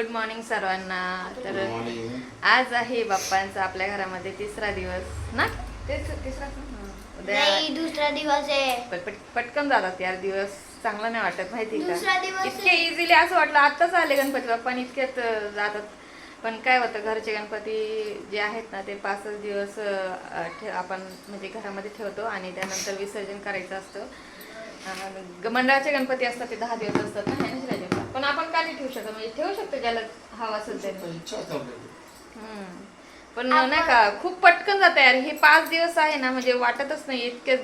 Good morning सर्वांना. तर morning आज आहे बाप्पांचा आपल्या घरामध्ये तिसरा दिवस ना? तिसरा उद्या दुसरा दिवस आहे. पट- पट- पटकन जातात यार दिवस चांगला नाही वाटत माहिती दुसरा का? दिवस इतके इझिली असं वाटलं आत्ताच आले गणपती बाप्पा आणि इतक्यात अं, जातात. पण काय होतं घरचे गणपती जे आहेत ना ते पाचच दिवस अं, ठे- आपण म्हणजे घरामध्ये ठेवतो आणि त्यानंतर विसर्जन करायचं असतं. अं, ग- मंडळाचे गणपती असतात ते दहा दिवस असतात ना है? पण आपण का नाही ठेवू शकत? म्हणजे ठेवू शकतो ज्याला हवा असेल. हम्म. पण नाही का खूप पटकन जात यार. हे पाच दिवस आहे ना म्हणजे वाटतच नाही. इतके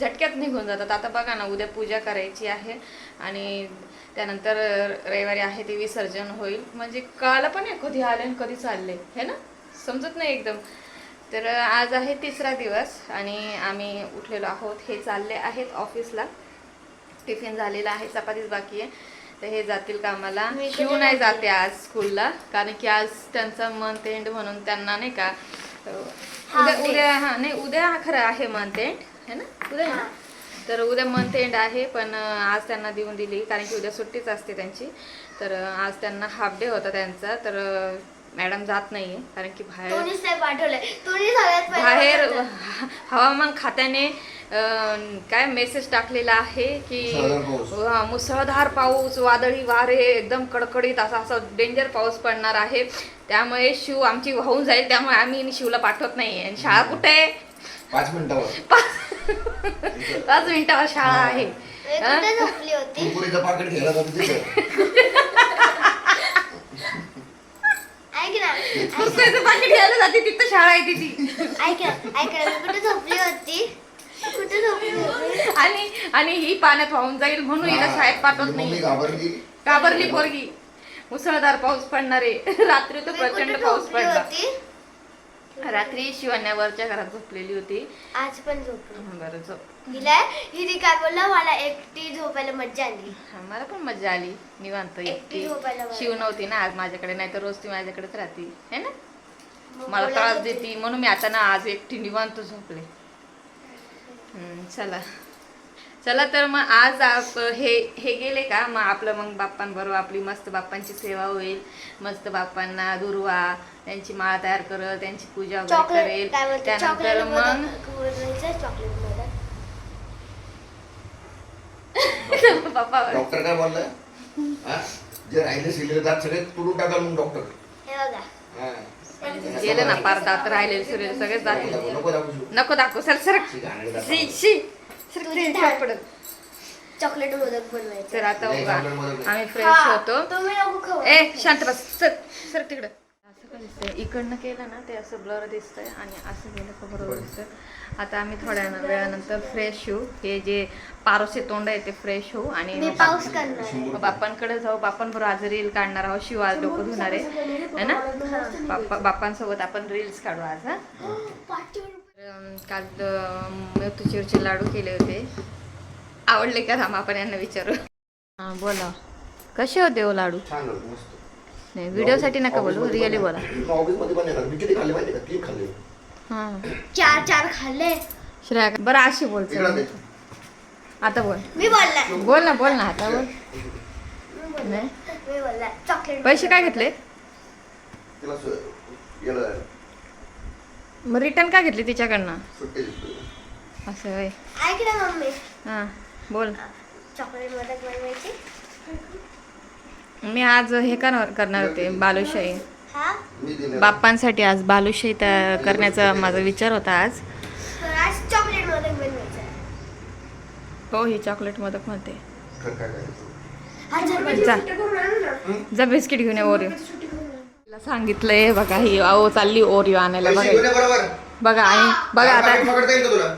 झटक्यात निघून जातात. आता बघा ना उद्या पूजा करायची आहे आणि त्यानंतर रविवारी आहे ते विसर्जन होईल. म्हणजे कळालं पण आहे कधी आले आणि कधी चालले हे ना? समजत नाही एकदम. तर आज आहे तिसरा दिवस आणि आम्ही उठलेलो आहोत. हे चालले आहेत ऑफिसला. टिफिन झालेला आहे चपातीच बाकी आहे. तर हे जातील कामाला. शिव नाही जाते? आज स्कूलला कारण की आज त्यांचा मंथ एंड म्हणून त्यांना नाही का उद्या. उद्या हा नाही उद्या खरं आहे मंथ एंड है ना? उद्या ना? तर उद्या मंथ एंड आहे पण आज त्यांना देऊन दिली. कारण की उद्या सुट्टीच असते त्यांची. तर आज त्यांना हाफ डे होता त्यांचा. तर मॅडम जात नाहीये. कारण की बाहेर बाहेर. हवामान खात्याने काय मेसेज टाकलेला आहे की मुसळधार पाऊस. वादळी वारे एकदम कडकडीत असा असा डेंजर पाऊस पडणार आहे. त्यामुळे शिव आमची वाहून जाईल त्यामुळे आम्ही शिवला पाठवत नाही आणि शाळा कुठे? आहे पाच मिनिटावर. पाच मिनिटावर शाळा आहे. मी हा? कुठे झोपली होती? कुरकुरीचं पाकिट घ्यायला जातो तिथे तिथं शाळा आहे तिची ऐक ऐक कुठे झोपली होती? आणि आणि ही पाण्यात वाहून जाईल म्हणून हिला शाळेत पाठवत नाही घाबरली? घाबरली पोरगी. मुसळधार पाऊस पडणार आहे. रात्री तर प्रचंड पाऊस पडला. रात्री शिवण्यावरच्या घरात झोपलेली होती. आज पण झोपली. बरं झोप. हिला हिने काय बोलला? मला एकटी झोपायला मज्जा आली. हा, मला पण मजा आली. निवांत एकटी. शिव नव्हती ना आज माझ्याकडे नाही तर रोज ती माझ्याकडेच राहते. है ना? मला त्रास होती. देते. म्हणून मी आता ना आज एकटी निवांत झोपले. चला. चला तर मग आज आप हे हे गेले का? मग आपलं मग बाप्पांबरोबर आपली मस्त बाप्पांची सेवा होईल. मस्त बाप्पांना दुर्वा त्यांची माळ तयार करत त्यांची पूजा वगैरे करेल. त्यानंतर मग बाप्पा डॉक्टर काय बोललाय? हा? जे राहिले सिलेर दात सगळे तुडून टाकाल मग डॉक्टर. हे बघा. हा. गेलं ना पार दात राहिलेले सगळे सगळेच दात नको दाखवू, सर सर शी, सर. पडत चॉकलेट मोदक बनवायचं. तर आता बघा. आम्ही फ्रेश होतो. ए शांत बस. सर सर तिकडं. दिसतंय. इकडनं केलं ना ते असं ब्लर दिसतंय आणि असं गेलं का बरोबर दिसतंय. आता आम्ही थोड्या वेळानंतर फ्रेश होऊ. हे जे पारोसे तोंड आहे ते फ्रेश होऊ आणि पाऊस करणार. बाप्पांकडे जाऊ. बाप्पांबरोबर आज रील काढणार आहोत. शिव आज डोकं धुणार आहे. है ना? बाप्पा बाप्पांसोबत आपण रील्स काढू आज हा? काल मोतीचूरचे लाडू केले होते. आवडले का थांब आपण यांना विचारू. हा बोला. कसे होते हो लाडू? छान झालं, मस्त. नाही. व्हिडिओसाठी नका बोलू रिअली बोला. हा. चार चार खाल्ले. श्रेया का- बरं अशी बोल इकडं चल. दे. आता बोल. मी बोलला. बोल ना बोल ना आता बोल. मी बोलला नाही. मी बोलला. चॉकलेट. पैसे काय घेतले? मग रिटर्न का घेतली तिच्याकडनं. असं होय. ऐक ना मम्मी. हां बोल. चॉकलेट बनवायचे मी आज हे करणार करणार होते बालुशाही हा बाप्पांसाठी आज बालुशाही तया- करण्याचा माझा विचार होता आज तर आज चॉकलेट मोदक बनवायचं हो ही चॉकलेट मोदक म्हणते हा जा. बिस्किट घेऊन ये ओरिओ सांगितलंय बघा ही अहो चालली ओरिओ आणायला बघा बघा आणि बघा आता पाकीट पकडता येईल का तुला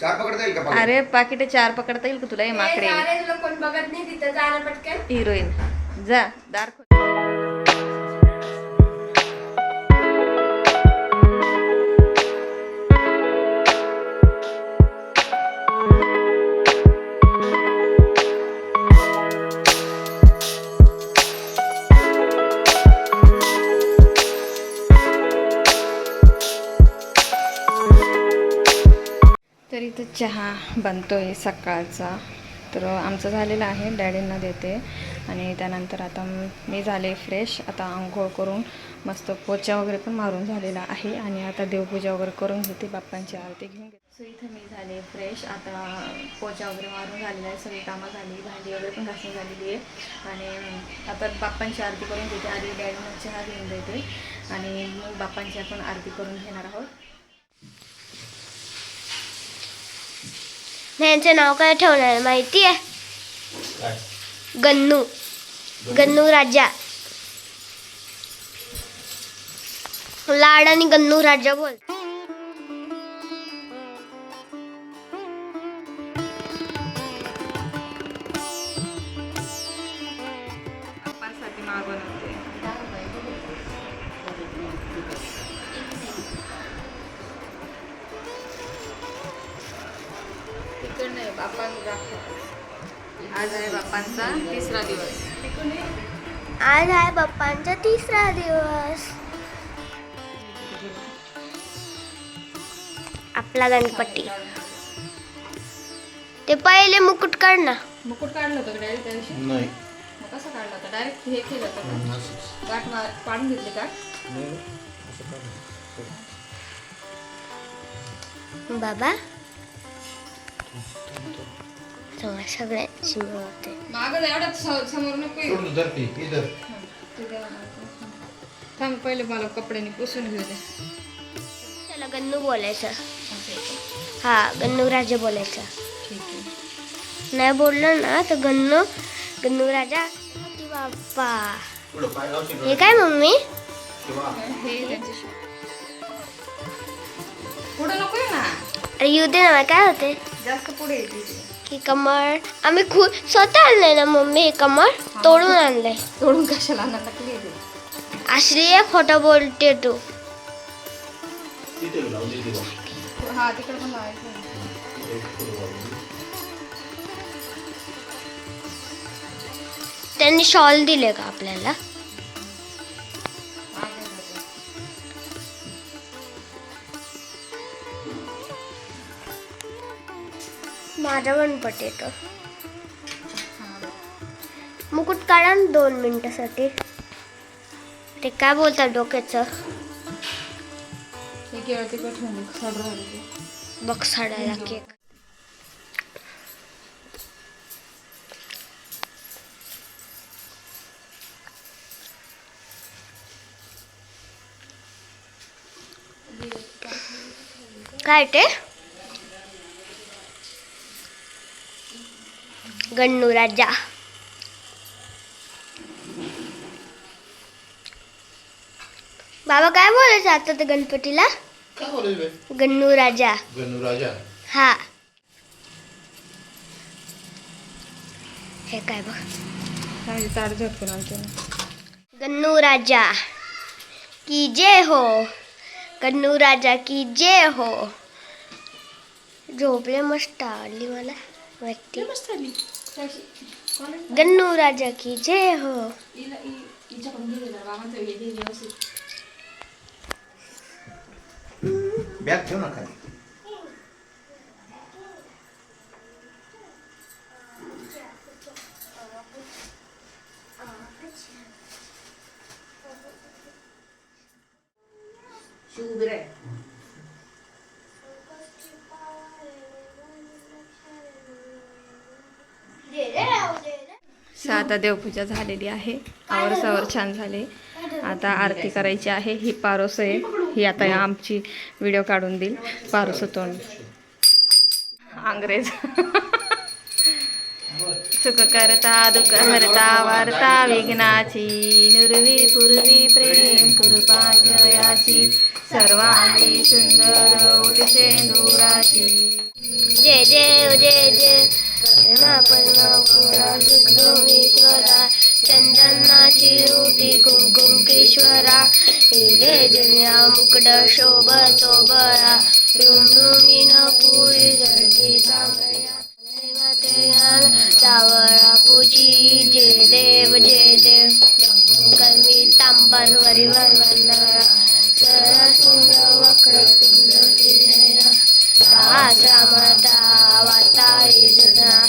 चार पकडता येईल का? अरे पाकिट चार पकडता येईल का तुला? हे माकडे. ए, अरे तुला कोण बघत नाही तिथं जा ना पटकन. हिरोईन जा दार चहा बनतो आहे सकाळचा. तर आमचं झालेलं आहे डॅडींना देते. आणि त्यानंतर आता मी झाले फ्रेश. आता आंघोळ करून मस्त पोचा वगैरे पण मारून झालेला आहे. आणि आता देवपूजा वगैरे करून घेते बाप्पांची आरती घेऊन घेते. सो इथं मी झाले फ्रेश. आता पोचा वगैरे मारून झालेला आहे. सगळी कामं झाली भांडी वगैरे पण घासून झालेली आहे. आणि आता बाप्पांची आरती करून घेते. आधी डॅडींना चहा घेऊन देते आणि मग बाप्पांची आपण आरती करून घेणार आहोत. यांचं नाव काय ठेवणार माहिती आहे गन्नू गन्नू राजा लाड आणि गन्नू राजा बोल गणपती. ते पहिले मुकुट काढ ना मुकुट काढलं होतं डायरेक्ट त्या दिवशी? नाही. मग कसं काढलं होतं? डायरेक्ट हे केलं होतं का? गाठ मार पाडून घेतली गाठ बाबा? तेव्हा सगळ्यांची मिळवते मागं एवढ्यात स- समोर नको येऊ. इधर. थांब पहिले मला कपड्याने पुसून घेऊ दे. त्याला गन्नू बोलायचं. का? हा गन्नू राजा बोलायचं. नाही बोललं ना तर गन्नू गन्नू राजा बाप्पा. हे काय मम्मी? अरे येऊ दे ना काय होते? जास्त पुढे. की कमळ. आम्ही खूप स्वतः आणलंय ना मम्मी हे कमळ? तोडून आणलंय. तोडून कशाला आणा टाकली असली खोटं बोलते तू. हा तिकडे पण लावायचं त्यांनी शॉल दिले का आपल्याला? माझा गणपती येतो मुकुट काढा ना दोन मिनिटासाठी. ते काय बोलतात डोक्याचं? हे केळं तिकट होऊन. बघ साडायला केक. काय ते? गण्णू राजा. बाबा काय बोलायचं आता ते गणपतीला? काय बोलायचं बे? गण्णू राजा. गणू राजा. हा. हे काय बघ. चांगली झटकून ना. गन्नू राजा की जय हो. गन्नू राजा की जय हो. झोपले मस्त आवडली मला. व्यक्ती मस्त आली. गन्नू राजा की जय हो. बॅग ठेव ना खाली. आता देवपूजा झालेली आहे. आवर सावर छान झाले. आता आरती करायची आहे. ही पारोस आहे ही आता या आमची व्हिडिओ काढून देईल. पारोस तोंड अंग्रेज. सुख करता दुःख हरता वार्ता विघ्नाची नुरवी पूर्वी प्रेम कृपा जयाची सर्वांगी सुंदर उठसे दुराची जय जय जय जय. परमापुरा चंदनाची रोटी कुंकुमकेश्वरा हिरे जुन्या मुकड शोभतो बरा रुमरुमीन पुरी जळती चांगल्या सावळा पुची जय देव जय देव कमी तांबर वरीवर वंदरा. सरा सुंदर वक्र सुंदर रामता वाताळी सुधा.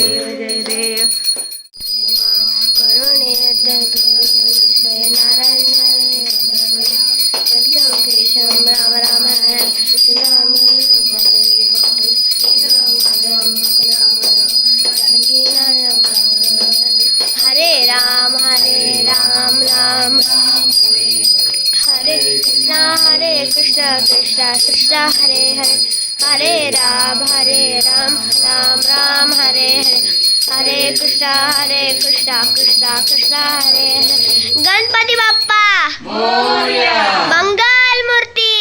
कृष्णा कृष्णा हरे हरे गणपती बाप्पा मंगल मूर्ती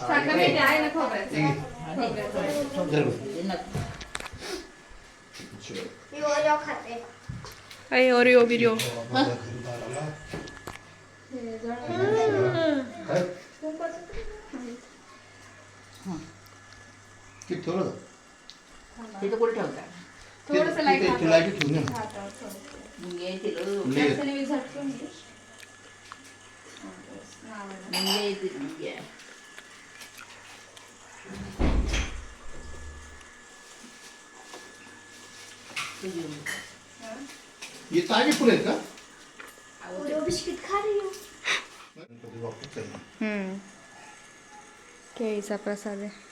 साखर नाही, ते ठेवलं? तिथं थोडंसं ते- लाइट ते- ते लाइट ठेवून ये ना. मुंगे येतील ले. मुंगे येतील मुंगे. हे ताजे फुलं आहेत का? बिस्किट खा रही हूँ गणपती. हम्म. केळीचा प्रसाद आहे.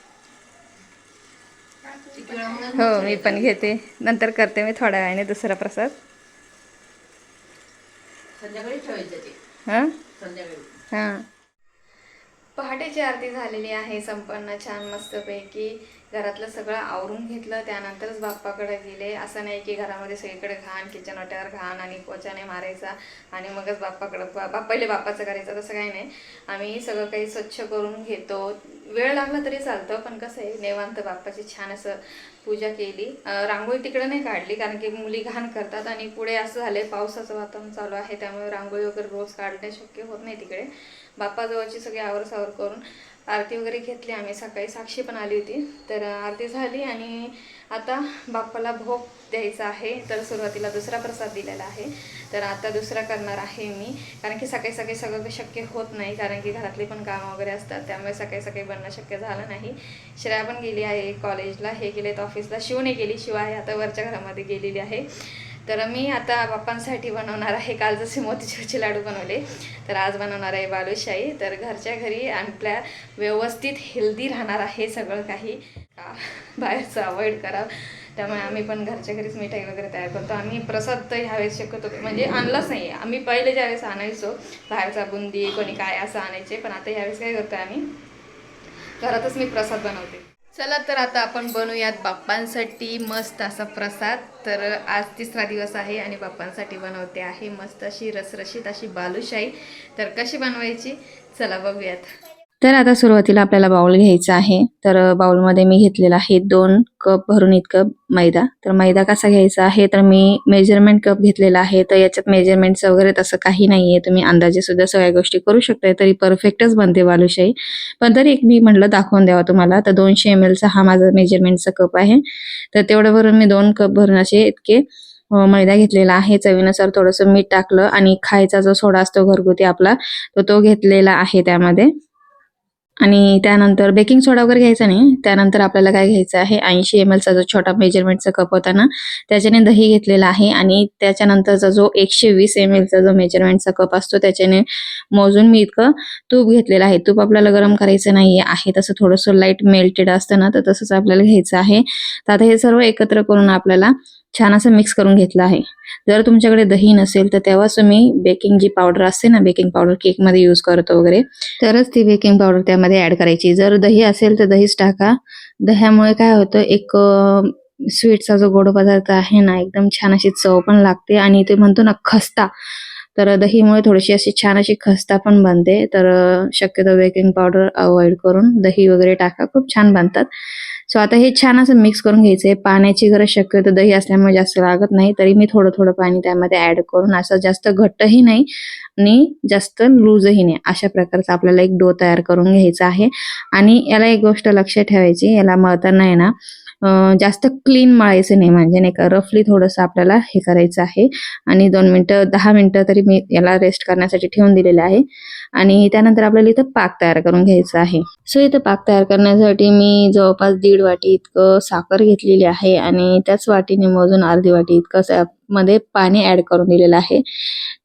हो मी पण घेते. नंतर करते मी थोड्या वेळाने दुसरा प्रसाद. संध्याकाळी ठेवायचं ते. हां? संध्याकाळी. हां. पहाटेची आरती झालेली आहे संपन्न छान मस्तपैकी. घरातलं सगळं आवरून घेतलं त्यानंतरच बाप्पाकडे गेले. असं नाही की घरामध्ये सगळीकडे घाण किचन वाट्यावर घाण आणि पोचाने मारायचा आणि मगच बाप्पाकडं बा बाप पहिले बाप्पाचं करायचं तसं काही नाही. आम्ही सगळं काही स्वच्छ करून घेतो. वेळ लागला तरी चालतं पण कसं आहे नेवांत बाप्पाची छान असं पूजा केली. रांगोळी तिकडे नाही काढली कारण की मुली घाण करतात आणि पुढे असं झालं आहे पावसाचं वातावरण चालू आहे त्यामुळे रांगोळी वगैरे रोज काढणे शक्य होत नाही तिकडे. बाप्पाजवळची सगळी आवरसावर करून आरती वगैरे घेतली आम्ही सकाळी साक्षी पण आली होती. तर आरती झाली आणि आता बाप्पाला भोग द्यायचा आहे. तर सुरुवातीला दुसरा प्रसाद दिलेला आहे. तर आता दुसरा करणार आहे मी. कारण की सकाळी सकाळी सगळं शक्य होत नाही कारण की घरातली पण कामं वगैरे असतात. त्यामुळे सकाळी सकाळी बनणं शक्य झालं नाही. श्रेया पण गेली आहे कॉलेजला. हे गेलेत ऑफिसला. शिवने गेली. शिव आहे आता वरच्या घरामध्ये गेलेली आहे. तर मी आता बाप्पांसाठी बनवणार आहे. काल जसे मोतीचूरचे लाडू बनवले तर आज बनवणार आहे बालूशाही. तर घरच्या घरी आपल्या व्यवस्थित हेल्दी राहणार आहे सगळं काही. का? बाहेरचं अवॉइड करावं त्यामुळे आम्ही पण घरच्या घरीच मिठाई वगैरे तयार करतो. आम्ही प्रसाद तर ह्यावेळेस शक्यतो म्हणजे आणलाच नाही. आम्ही पहिले ज्यावेळेस आणायचो बाहेरचा बुंदी कोणी काय असं आणायचे पण आता ह्यावेळेस काय करतो आम्ही? घरातच मी प्रसाद बनवते. चला तर आता आपण बनवूयात बाप्पांसाठी मस्त असा प्रसाद. तर आज तिसरा दिवस आहे आणि बाप्पांसाठी बनवते आहे मस्त अशी रसरशीत अशी बालुशाही. तर कशी बनवायची? चला बघूयात. तर आता सुरुवातीला आपल्याला बाउल घ्यायचा आहे. तर बाउलमध्ये मी घेतलेला आहे दोन कप भरून इतकं मैदा. तर मैदा कसा घ्यायचा आहे? तर मी मेजरमेंट कप घेतलेला आहे. तर याच्यात मेजरमेंटचं वगैरे तसं काही नाहीये. तुम्ही अंदाजे सुद्धा सगळ्या गोष्टी करू शकताय. तरी परफेक्टच बनते बालुशाही. पण तरी एक मी म्हटलं दाखवून द्यावा तुम्हाला. तर दोनशे एम एलचा हा माझा मेजरमेंटचा कप आहे. तर तेवढं भरून मी दोन कप भरून असे इतके मैदा घेतलेला आहे. चवीनुसार थोडंसं मीठ टाकलं आणि खायचा जो सोडा असतो घरगुती आपला तो तो घेतलेला आहे त्यामध्ये. आणि त्यानंतर बेकिंग सोडा वगैरे घ्यायचा नाही. त्यानंतर आपल्याला काय घ्यायचं आहे? ऐंशी एम एलचा जो छोटा मेजरमेंटचा कप होता ना त्याच्याने दही घेतलेला आहे आणि त्याच्यानंतरचा जो एकशे वीस एम एलचा जो मेजरमेंटचा कप असतो त्याच्याने मोजून मी इतकं तूप घेतलेलं आहे. तूप आपल्याला गरम करायचं नाहीये आहे. तसं थोडंसं लाइट मेल्टेड असतं ना तर तसंच आपल्याला घ्यायचं आहे. तर आता हे सर्व एकत्र करून आपल्याला छान असं मिक्स करून घेतलं आहे. जर तुमच्याकडे दही नसेल तर तेव्हाच तुम्ही बेकिंग जी पावडर असते ना बेकिंग पावडर केकमध्ये यूज करतो वगैरे तरच ती बेकिंग पावडर त्यामध्ये ऍड करायची. जर दही असेल तर दहीच टाका. दह्यामुळे काय होतं एक स्वीटचा जो गोड पदार्थ आहे ना एकदम छान अशी चव पण लागते. आणि ते म्हणतो ना खस्ता. तर दहीमुळे थोडीशी अशी छान अशी खस्ता पण बनते. तर शक्यतो बेकिंग पावडर अवॉइड करून दही वगैरे टाका. खूप छान बनतात. सो आता हे छान असं मिक्स करून घ्यायचंय. पाण्याची गरज शक्यतो दही असल्यामुळे जास्त लागत नाही. तरी मी थोडं थोडं पाणी त्यामध्ये ऍड करून असं जास्त घट्टही नाही आणि जास्त लूजही नाही. अशा प्रकारचा आपल्याला एक डो तयार करून घ्यायचा आहे. आणि याला एक गोष्ट लक्षात ठेवायची याला मळताना आहे ना जास्त क्लीन मळायचं नाही. म्हणजे नाही का रफली थोडंसं आपल्याला हे करायचं आहे. आणि दोन मिनटं दहा मिनटं तरी मी याला रेस्ट करण्यासाठी ठेवून दिलेलं आहे. आणि त्यानंतर आपल्याला इथं पाक तयार करून घ्यायचा आहे. सो इथं पाक तयार करण्यासाठी मी जवळपास दीड वाटी इतकं साखर घेतलेली आहे आणि त्याच वाटीने मोजून अर्धी वाटी इतकं मध्ये पाणी ऍड करून दिलेलं आहे.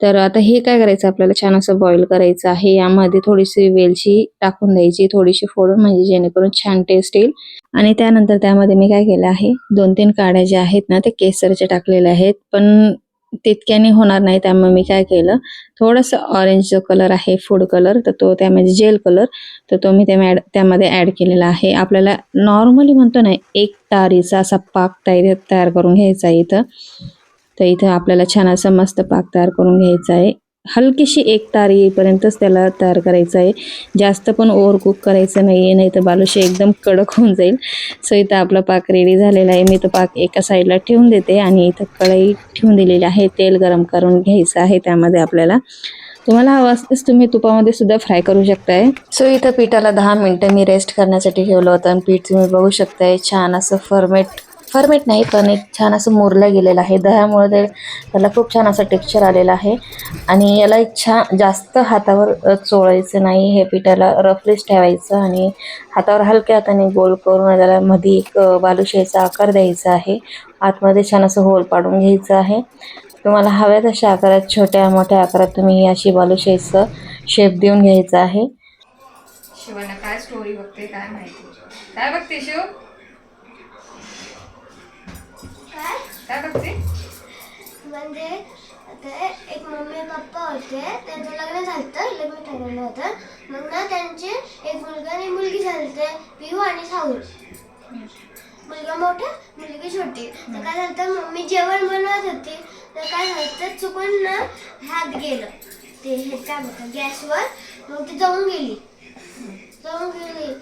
तर आता हे काय करायचं? आपल्याला छान असं बॉईल करायचं आहे. यामध्ये थोडीशी वेलची टाकून द्यायची थोडीशी फोडून म्हणजे जेणेकरून छान टेस्ट येईल. आणि त्यानंतर त्यामध्ये मी काय केलं आहे? दोन तीन काड्या ज्या आहेत ना ते केसरचे टाकलेले आहेत. पण तितक्याने होणार नाही त्यामुळे मी काय केलं थोडंसं ऑरेंज जो कलर आहे फूड कलर तर तो त्यामध्ये जेल कलर तर तो मी त्या त्यामध्ये ॲड केलेला आहे. आपल्याला नॉर्मली म्हणतो ना एक तारीचा असा पाक तयार तयार करून घ्यायचा आहे इथं. तर इथं आपल्याला छान असं मस्त पाक तयार करून घ्यायचा आहे. हलकीशी एक तार येईपर्यंतच त्याला तयार करायचं आहे. जास्त पण ओव्हर कुक करायचं नाही आहे नाही तर बालुशी एकदम कडक होऊन जाईल. सो इथं आपला पाक रेडी झालेला आहे. मी तो पाक एका साईडला ठेवून देते आणि इथं कढई ठेवून दिलेली आहे. तेल गरम करून घ्यायचं आहे त्यामध्ये आपल्याला. तुम्हाला हवं असतंच तुम्ही तुपामध्ये सुद्धा फ्राय करू शकताय. सो इथं पिठाला दहा मिनटं मी रेस्ट करण्यासाठी ठेवलं होतं आणि पीठ तुम्ही बघू शकताय. छान असं फर्मेट फर्मेट नाही पण एक छान असं मुरलं गेलेलं आहे. दह्यामुळे ते त्याला खूप छान असं टेक्स्चर आलेलं आहे. आणि याला एक छान जास्त हातावर चोळायचं नाही. हे पिठाला रफलीच ठेवायचं आणि हातावर हलक्या हाताने गोल करून त्याला मध्ये एक बालुशाहीचा आकार द्यायचा आहे. आतमध्ये छान असं होल पाडून घ्यायचं आहे. तुम्हाला हव्या तशा आकारात छोट्या मोठ्या आकारात तुम्ही अशी बालुशाहीचं शेप देऊन घ्यायचं आहे. शिवाना काय स्टोरी बघते काय माहिती? काय बघते शिव? काय काय बघते म्हणजे ते एक मम्मी पप्पा होते. त्यांचं लग्न झालं लग्न ठरवलं होतं. मग ना त्यांचे एक मुलगा आणि मुलगी झालते पिऊ आणि साऊल मुलगा मोठा मुलगी छोटी. तर काय झालं तर मम्मी जेवण बनवत होती. तर काय झालं तर चुकून ना हात गेलं. ते हे काय म्हणतात गॅसवर. मग ती जाऊन गेली. जाऊन गेली.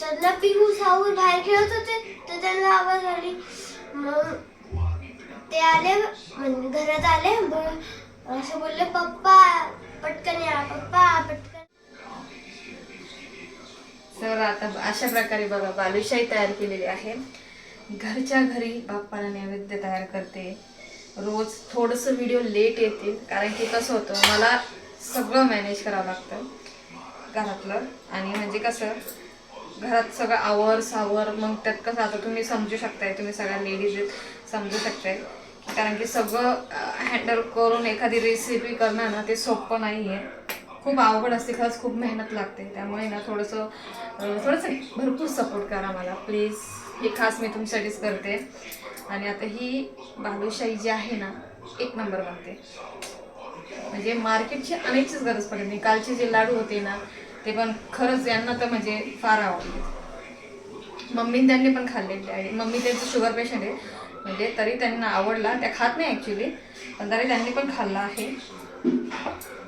तर ना पिहू साऊल बाहेर खेळत होते. तर त्यांना आवाज आली. मग ते आले म्हणजे घरात आले ब- असं बोलले पप्पा पटकन या पप्पा पटकन. तर आता अशा प्रकारे बघा बालुशाही तयार केलेली आहे. घरच्या घरी बाप्पाला नैवेद्य तयार करते. रोज थोडंसं व्हिडिओ लेट येतील कारण की कसं होतं मला सगळं मॅनेज करावं लागतं घरातलं. आणि म्हणजे कसं घरात सगळं आवर सावर मग त्यात कसं आता तुम्ही समजू शकताय तुम्ही सगळ्या लेडीज समजू शकताय. कारण की सगळं हँडल करून एखादी रेसिपी करणं ना ते सोपं नाही आहे खूप अवघड असते खरंच खूप मेहनत लागते. त्यामुळे ना थोडंसं थोडंसं भरपूर सपोर्ट करा मला. प्लीज हे खास मी तुमच्यासाठीच करते. आणि आता ही बालुशाही जी आहे ना एक नंबर बनते. म्हणजे मार्केटची अनेकचीच गरज पडते. नाही कालचे जे लाडू होते ना ते पण खरंच यांना तर म्हणजे फार आवडले. मम्मी त्यांनी पण खाल्लेले आहे मम्मी त्यांचं शुगर पेशंट आहे. म्हणजे तरी त्यांना आवडला. त्या खात नाही ॲक्च्युली पण तरी त्यांनी पण खाल्ला आहे.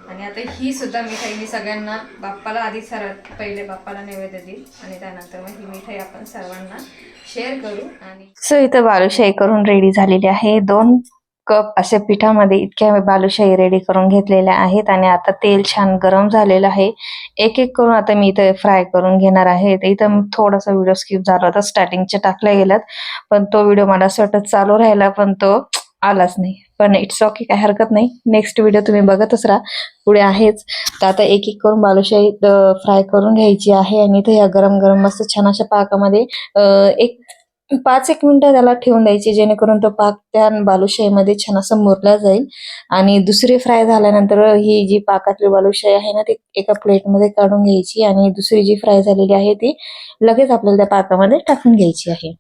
आणि आता ही सुद्धा मिठाई मी सगळ्यांना बाप्पाला आधी सर्वात पहिले बाप्पाला नैवेद्य देईल. आणि त्यानंतर मग ही मिठाई आपण सर्वांना शेअर करू. आणि सो इथं बालुशाही करून रेडी झालेली आहे. दोन कप अशा पिठामध्ये इतक्या बालुशाही रेडी करून घेतलेल्या आहेत आणि आता तेल छान गरम झालेलं आहे. एक एक करून आता मी इथं फ्राय करून घेणार आहे. इथं थोडासा व्हिडिओ स्किप झाला होता स्टार्टिंगच्या टाकल्या गेल्यात. पण तो व्हिडिओ मला असं वाटत चालू राहिला पण तो आलाच नाही. पण इट्स ओके काय हरकत नाही. नेक्स्ट व्हिडिओ तुम्ही बघतच राहा. पुढे आहेच. तर आता एक एक करून बालुशाही फ्राय करून घ्यायची आहे. आणि इथे या गरम गरम मस्त छान अशा पाकामध्ये एक पाच एक मिनिटं त्याला ठेवून द्यायची जेणेकरून तो पाक त्या बालुशाहीमध्ये छान असं मुरला जाईल. आणि दुसरी फ्राय झाल्यानंतर ही जी पाकातली बालुशाही आहे ना ती एका प्लेटमध्ये काढून घ्यायची आणि दुसरी जी फ्राय झालेली आहे ती लगेच आपल्याला त्या पाकामध्ये टाकून घ्यायची आहे.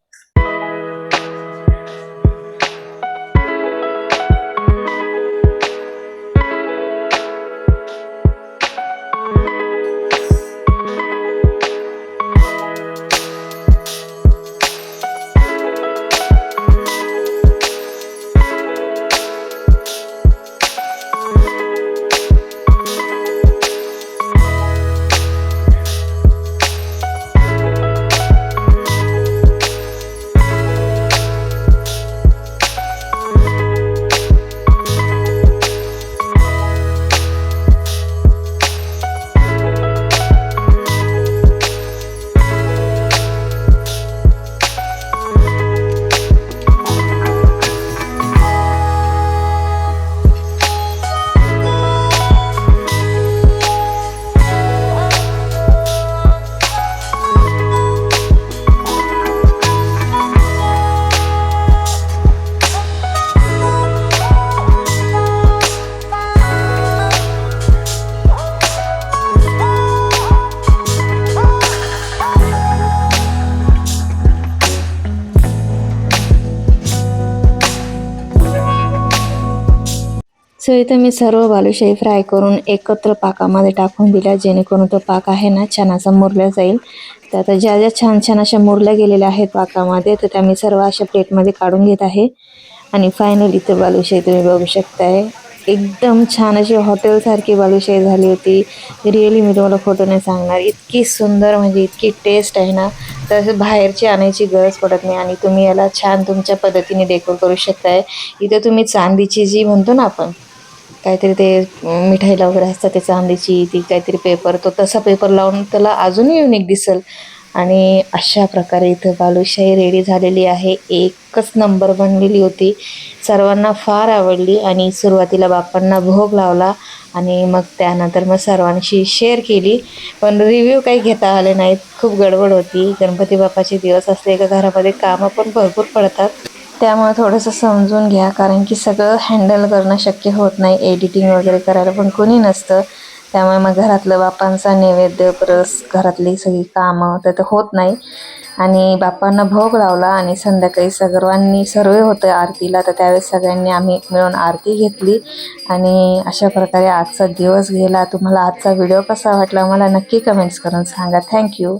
इथं मी सर्व बालुशाही फ्राय करून एकत्र पाकामध्ये टाकून दिल्या जेणेकरून तो पाक आहे ना छान असा मुरला जाईल. तर आता ज्या ज्या छान छान अशा मुरल्या गेलेल्या आहेत पाकामध्ये तर त्या मी सर्व अशा प्लेटमध्ये काढून घेत आहे. आणि फायनल इथं बालुशाही तुम्ही बघू शकताय. एकदम छान अशी हॉटेलसारखी बालुशाही झाली होती. रिअली मी तुम्हाला फोटो नाही सांगणार. इतकी सुंदर म्हणजे इतकी टेस्ट आहे ना. तर बाहेरची आणायची गरज पडत नाही आणि तुम्ही याला छान तुमच्या पद्धतीने डेकोर करू शकताय. इथं तुम्ही चांदीची जी म्हणतो ना आपण काहीतरी ते मिठाईला वगैरे असतात ते चांदीची ती काहीतरी पेपर तो तसा पेपर लावून त्याला अजूनही युनिक दिसेल. आणि अशा प्रकारे इथं बालुशाही रेडी झालेली आहे. एकच नंबर बनलेली होती. सर्वांना फार आवडली आणि सुरुवातीला बाप्पांना भोग लावला आणि मग त्यानंतर मग सर्वांशी शेअर केली. पण रिव्ह्यू काही घेता आले नाहीत. खूप गडबड होती. गणपती बाप्पाचे दिवस असले का घरामध्ये कामं पण भरपूर पडतात. त्यामुळे थोडंसं समजून घ्या कारण की सगळं हँडल करणं शक्य होत नाही एडिटिंग वगैरे करायला पण कोणी नसतं. त्यामुळे मग घरातलं बाप्पांचा नैवेद्य परस घरातली सगळी कामं तर ते होत नाही. आणि बापांना भोग लावला आणि संध्याकाळी सर्वांनी सर्व होतं आरतीला तर त्यावेळेस सगळ्यांनी आम्ही मिळून आरती घेतली. आणि अशा प्रकारे आजचा दिवस गेला. तुम्हाला आजचा व्हिडिओ कसा वाटला मला नक्की कमेंट्स करून सांगा. थँक्यू